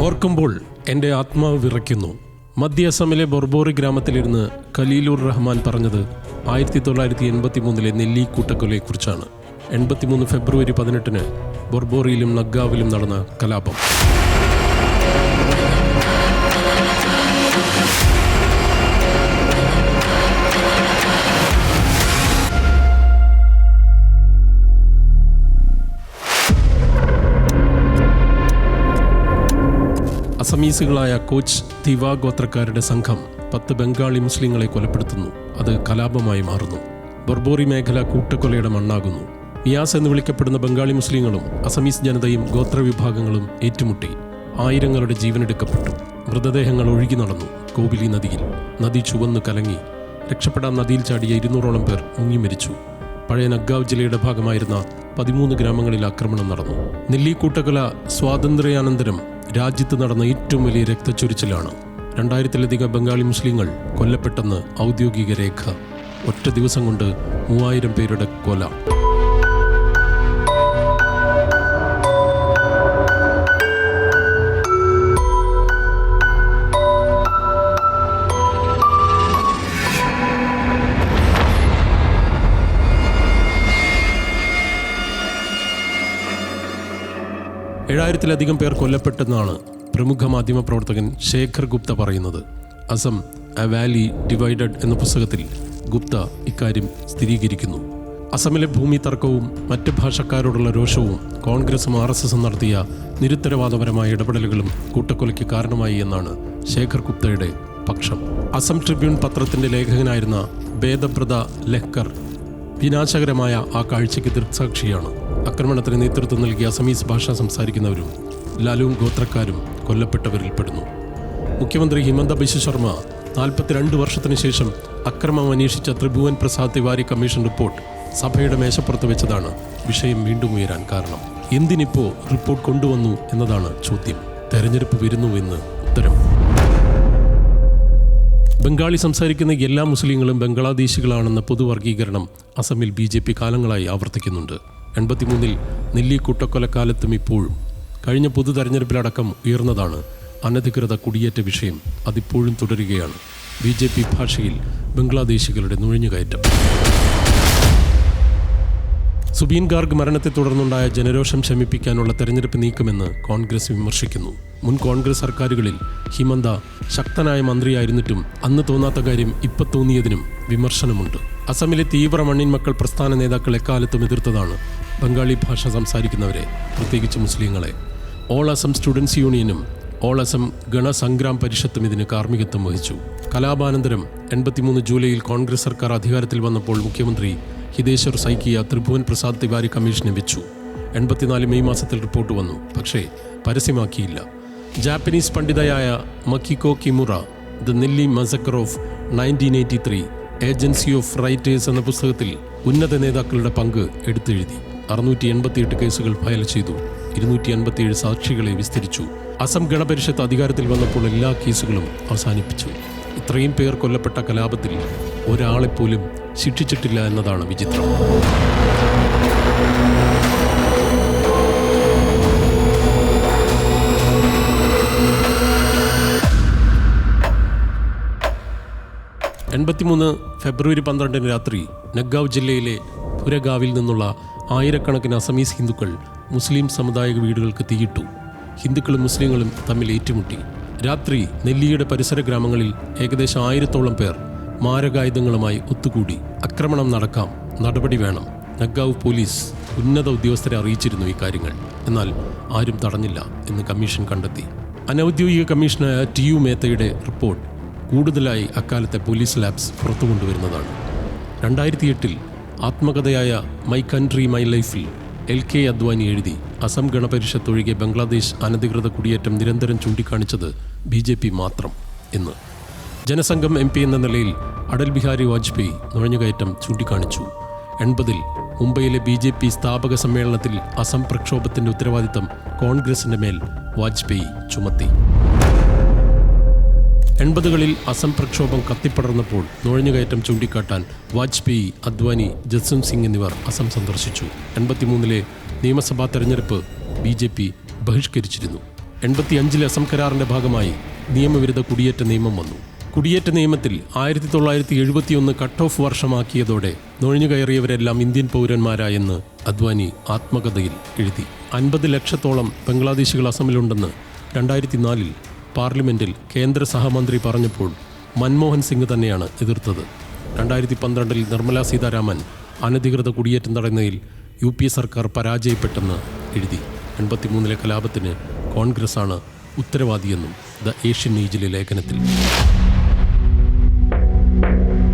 ഓർക്കുമ്പോൾ എന്റെ ആത്മാവ് വിറയ്ക്കുന്നു. മധ്യ അസമിലെ ബൊർബോറി ഗ്രാമത്തിലിരുന്ന് ഖലീലുർ റഹ്മാൻ പറഞ്ഞത് ആയിരത്തി തൊള്ളായിരത്തി എൺപത്തി മൂന്നിലെ നെല്ലി കൂട്ടക്കൊലയെക്കുറിച്ചാണ്. എൺപത്തിമൂന്ന് ഫെബ്രുവരി പതിനെട്ടിന് ബൊർബോറിയിലും നഗ്ഗാവിലും നടന്ന കലാപം. അസമീസുകളായ കോച്ച് തിവാ ഗോത്രക്കാരുടെ സംഘം പത്ത് ബംഗാളി മുസ്ലിങ്ങളെ കൊലപ്പെടുത്തുന്നു. അത് കലാപമായി മാറുന്നു. ബർബോറി മേഖല കൂട്ടക്കൊലയുടെ മണ്ണാകുന്നു. മിയാസ് എന്ന് വിളിക്കപ്പെടുന്ന ബംഗാളി മുസ്ലിങ്ങളും അസമീസ് ജനതയും ഗോത്രവിഭാഗങ്ങളും ഏറ്റുമുട്ടി. ആയിരങ്ങളുടെ ജീവനെടുക്കപ്പെട്ടു. മൃതദേഹങ്ങൾ ഒഴുകി നടന്നു കോബിലി നദിയിൽ. നദി ചുവന്ന് കലങ്ങി. രക്ഷപ്പെടാൻ നദിയിൽ ചാടിയ ഇരുന്നൂറോളം പേർ മുങ്ങി മരിച്ചു. പഴയ നഗ്ഗാവ് ജില്ലയുടെ ഭാഗമായിരുന്ന പതിമൂന്ന് ഗ്രാമങ്ങളിൽ ആക്രമണം നടന്നു. നെല്ലി സ്വാതന്ത്ര്യാനന്തരം രാജ്യത്ത് നടന്ന ഏറ്റവും വലിയ രക്തച്ചൊരിച്ചിലാണ്. രണ്ടായിരത്തിലധികം ബംഗാളി മുസ്ലിങ്ങൾ കൊല്ലപ്പെട്ടെന്ന് ഔദ്യോഗിക രേഖ. ഒറ്റ ദിവസം കൊണ്ട് മൂവായിരം പേരുടെ കൊല. ഏഴായിരത്തിലധികം പേർ കൊല്ലപ്പെട്ടെന്നാണ് പ്രമുഖ മാധ്യമ പ്രവർത്തകൻ ശേഖർ ഗുപ്ത പറയുന്നത്. അസം എ വാലി ഡിവൈഡഡ് എന്ന പുസ്തകത്തിൽ ഗുപ്ത ഇക്കാര്യം സ്ഥിരീകരിക്കുന്നു. അസമിലെ ഭൂമി തർക്കവും മറ്റ് ഭാഷക്കാരോടുള്ള രോഷവും കോൺഗ്രസും ആർ എസ് എസും നടത്തിയ നിരുത്തരവാദപരമായ ഇടപെടലുകളും കൂട്ടക്കൊലയ്ക്ക് കാരണമായി എന്നാണ് ശേഖർ ഗുപ്തയുടെ പക്ഷം. അസം ട്രിബ്യൂൺ പത്രത്തിന്റെ ലേഖകനായിരുന്ന ഭേദപ്രദ ലെഹ്കർ വിനാശകരമായ ആ കാഴ്ചയ്ക്ക് ദൃക്സാക്ഷിയാണ്. ആക്രമണത്തിന് നേതൃത്വം നൽകിയ അസമീസ് ഭാഷ സംസാരിക്കുന്നവരും ലാലുവും ഗോത്രക്കാരും കൊല്ലപ്പെട്ടവരിൽ പെടുന്നു മുഖ്യമന്ത്രി ഹിമന്ത ബിശ്വ ശർമ്മ നാൽപ്പത്തിരണ്ട് വർഷത്തിന് ശേഷം അക്രമം അന്വേഷിച്ച ത്രിഭുവൻ പ്രസാദ് തിവാരി കമ്മീഷൻ റിപ്പോർട്ട് സഭയുടെ മേശപ്പുറത്ത് വെച്ചതാണ്. വിഷയം വീണ്ടും ഉയരാൻ കാരണം. എന്തിനിപ്പോ റിപ്പോർട്ട് കൊണ്ടുവന്നു എന്നതാണ് ചോദ്യം. തെരഞ്ഞെടുപ്പ് വരുന്നുവെന്ന് ഉത്തരം. ബംഗാളി സംസാരിക്കുന്ന എല്ലാ മുസ്ലിങ്ങളും ബംഗ്ലാദേശികളാണെന്ന പൊതുവർഗീകരണം അസമിൽ ബി ജെ പി കാലങ്ങളായി ആവർത്തിക്കുന്നുണ്ട്. എൺപത്തിമൂന്നിൽ നെല്ലി കുട്ടക്കൊലക്കാലത്തും ഇപ്പോഴും കഴിഞ്ഞ പൊതു തെരഞ്ഞെടുപ്പിലടക്കം ഉയർന്നതാണ് അനധികൃത കുടിയേറ്റ വിഷയം അതിപ്പോഴും തുടരുകയാണ്. ബി ജെ പി ഭാഷയിൽ ബംഗ്ലാദേശികളുടെ നുഴഞ്ഞുകയറ്റം. സുബീൻ ഗാർഗ് മരണത്തെ തുടർന്നുണ്ടായ ജനരോഷം ശമിപ്പിക്കാനുള്ള തെരഞ്ഞെടുപ്പ് നീക്കമെന്ന് കോൺഗ്രസ് വിമർശിക്കുന്നു. മുൻ കോൺഗ്രസ് സർക്കാരുകളിൽ ഹിമന്ത ശക്തനായ മന്ത്രിയായിരുന്നിട്ടും അന്ന് തോന്നാത്ത കാര്യം ഇപ്പൊ തോന്നിയതിനും വിമർശനമുണ്ട്. അസമിലെ തീവ്ര മണ്ണിൻ മക്കൾ പ്രസ്ഥാന നേതാക്കൾ എക്കാലത്തും എതിർത്തതാണ് ബംഗാളി ഭാഷ സംസാരിക്കുന്നവരെ പ്രത്യേകിച്ച് മുസ്ലിങ്ങളെ. ഓൾ അസം സ്റ്റുഡൻസ് യൂണിയനും ഓൾ അസം ഗണസംഗ്രാം പരിഷത്തും ഇതിന് കാർമ്മികത്വം വഹിച്ചു. കലാപാനന്തരം എൺപത്തിമൂന്ന് ജൂലൈയിൽ കോൺഗ്രസ് സർക്കാർ അധികാരത്തിൽ വന്നപ്പോൾ മുഖ്യമന്ത്രി ഹിതേശ്വർ സൈക്കിയ ത്രിഭുവൻ പ്രസാദ് തിവാരി കമ്മീഷനെ വെച്ചു. എൺപത്തിനാല് മെയ് മാസത്തിൽ റിപ്പോർട്ട് വന്നു പക്ഷേ പരസ്യമാക്കിയില്ല. Japanese പണ്ഡിതയായ Makiko Kimura the Nellie massacre of nineteen eighty three agency of rioters എന്ന പുസ്തകത്തിൽ ഉന്നത നേതാക്കളുടെ പങ്ക് എടുത്തെഴുതി. അറുന്നൂറ്റി എൺപത്തിയെട്ട് കേസുകൾ ഫയൽ ചെയ്തു. ഇരുന്നൂറ്റി എൺപത്തിയേഴ് സാക്ഷികളെ വിസ്തരിച്ചു. അസം ഗണപരിഷത്ത് അധികാരത്തിൽ വന്നപ്പോൾ എല്ലാ കേസുകളും അവസാനിപ്പിച്ചു. ഇത്രയും പേർ കൊല്ലപ്പെട്ട കലാപത്തിൽ ഒരാളെപ്പോലും ശിക്ഷിച്ചിട്ടില്ല എന്നതാണ് വിചിത്രം. എൺപത്തിമൂന്ന് ഫെബ്രുവരി പന്ത്രണ്ടിന് രാത്രി നഗാവ് ജില്ലയിലെ പുരഗാവിൽ നിന്നുള്ള ആയിരക്കണക്കിന് അസമീസ് ഹിന്ദുക്കൾ മുസ്ലിം സമുദായ വീടുകൾക്ക് തീയിട്ടു. ഹിന്ദുക്കളും മുസ്ലിങ്ങളും തമ്മിൽ ഏറ്റുമുട്ടി. രാത്രി നെല്ലിയുടെ പരിസര ഗ്രാമങ്ങളിൽ ഏകദേശം ആയിരത്തോളം പേർ മാരകായുധങ്ങളുമായി ഒത്തുകൂടി ആക്രമണം നടക്കാം നടപടി വേണം നഗാവ് പോലീസ് ഉന്നത ഉദ്യോഗസ്ഥരെ അറിയിച്ചിരുന്നു ഇക്കാര്യങ്ങൾ എന്നാൽ ആരും തടഞ്ഞില്ല എന്ന് കമ്മീഷൻ കണ്ടെത്തി. അനൌദ്യോഗിക കമ്മീഷനായ ടി യു മേത്തയുടെ റിപ്പോർട്ട് കൂടുതലായി അക്കാലത്തെ പോലീസ് ലാബ്സ് പുറത്തു കൊണ്ടുവരുന്നതാണ്. രണ്ടായിരത്തി എട്ടിൽ ആത്മകഥയായ മൈ കൺട്രി മൈ ലൈഫിൽ എൽ കെ അദ്വാനി എഴുതി അസം ഗണപരിഷത്ത് ഒഴികെ ബംഗ്ലാദേശ് അനധികൃത കുടിയേറ്റം നിരന്തരം ചൂണ്ടിക്കാണിച്ചത് ബി ജെ പി മാത്രം എന്ന്. ജനസംഘം എം പി എന്ന നിലയിൽ അടൽ ബിഹാരി വാജ്പേയി നുഴഞ്ഞുകയറ്റം ചൂണ്ടിക്കാണിച്ചു. എൺപതിൽ മുംബൈയിലെ ബി ജെ പി സ്ഥാപക സമ്മേളനത്തിൽ അസം പ്രക്ഷോഭത്തിന്റെ ഉത്തരവാദിത്തം കോൺഗ്രസിന്റെ മേൽ വാജ്പേയി ചുമത്തി. എൺപതുകളിൽ അസം പ്രക്ഷോഭം കത്തിപ്പടർന്നപ്പോൾ നുഴഞ്ഞുകയറ്റം ചൂണ്ടിക്കാട്ടാൻ വാജ്പേയി അദ്വാനി ജസ്വന്ത് സിംഗ് എന്നിവർ അസം സന്ദർശിച്ചു. എൺപത്തിമൂന്നിലെ നിയമസഭാ തെരഞ്ഞെടുപ്പ് ബി ജെ പി ബഹിഷ്കരിച്ചിരുന്നു. എൺപത്തിയഞ്ചിലെ അസം കരാറിന്റെ ഭാഗമായി നിയമവിരുദ്ധ കുടിയേറ്റ നിയമം വന്നു. കുടിയേറ്റ നിയമത്തിൽ ആയിരത്തി തൊള്ളായിരത്തി എഴുപത്തിയൊന്ന് കട്ട് ഓഫ് വർഷമാക്കിയതോടെ നുഴഞ്ഞുകയറിയവരെല്ലാം ഇന്ത്യൻ പൗരന്മാരായെന്ന് അദ്വാനി ആത്മകഥയിൽ എഴുതി. അൻപത് ലക്ഷത്തോളം ബംഗ്ലാദേശികൾ അസമിലുണ്ടെന്ന് രണ്ടായിരത്തി നാലിൽ പാർലമെന്റിൽ കേന്ദ്ര സഹമന്ത്രി പറഞ്ഞപ്പോൾ മൻമോഹൻ സിംഗ് തന്നെയാണ് എതിർത്തത്. രണ്ടായിരത്തി പന്ത്രണ്ടിൽ നിർമ്മലാ സീതാരാമൻ അനധികൃത കുടിയേറ്റം തടയുന്നതിൽ യു പി സർക്കാർ പരാജയപ്പെട്ടെന്ന് എഴുതി. എൺപത്തിമൂന്നിലെ കലാപത്തിന് കോൺഗ്രസ്സാണ് ഉത്തരവാദിയെന്നും ദ ഏഷ്യൻ ഏജിലെ ലേഖനത്തിൽ.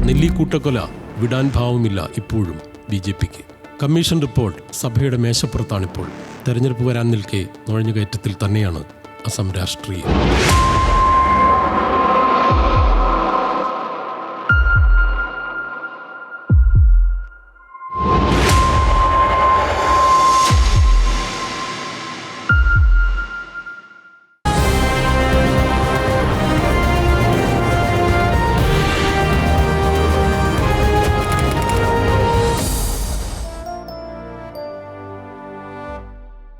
നെല്ലിക്കൂട്ടക്കൊല വിടാൻ ഭാവമില്ല ഇപ്പോഴും ബി ജെ പിക്ക്. കമ്മീഷൻ റിപ്പോർട്ട് സഭയുടെ മേശപ്പുറത്താണിപ്പോൾ. തെരഞ്ഞെടുപ്പ് വരാൻ നിൽക്കെ നുഴഞ്ഞുകയറ്റത്തിൽ തന്നെയാണ് അസം രാഷ്ട്രീയം.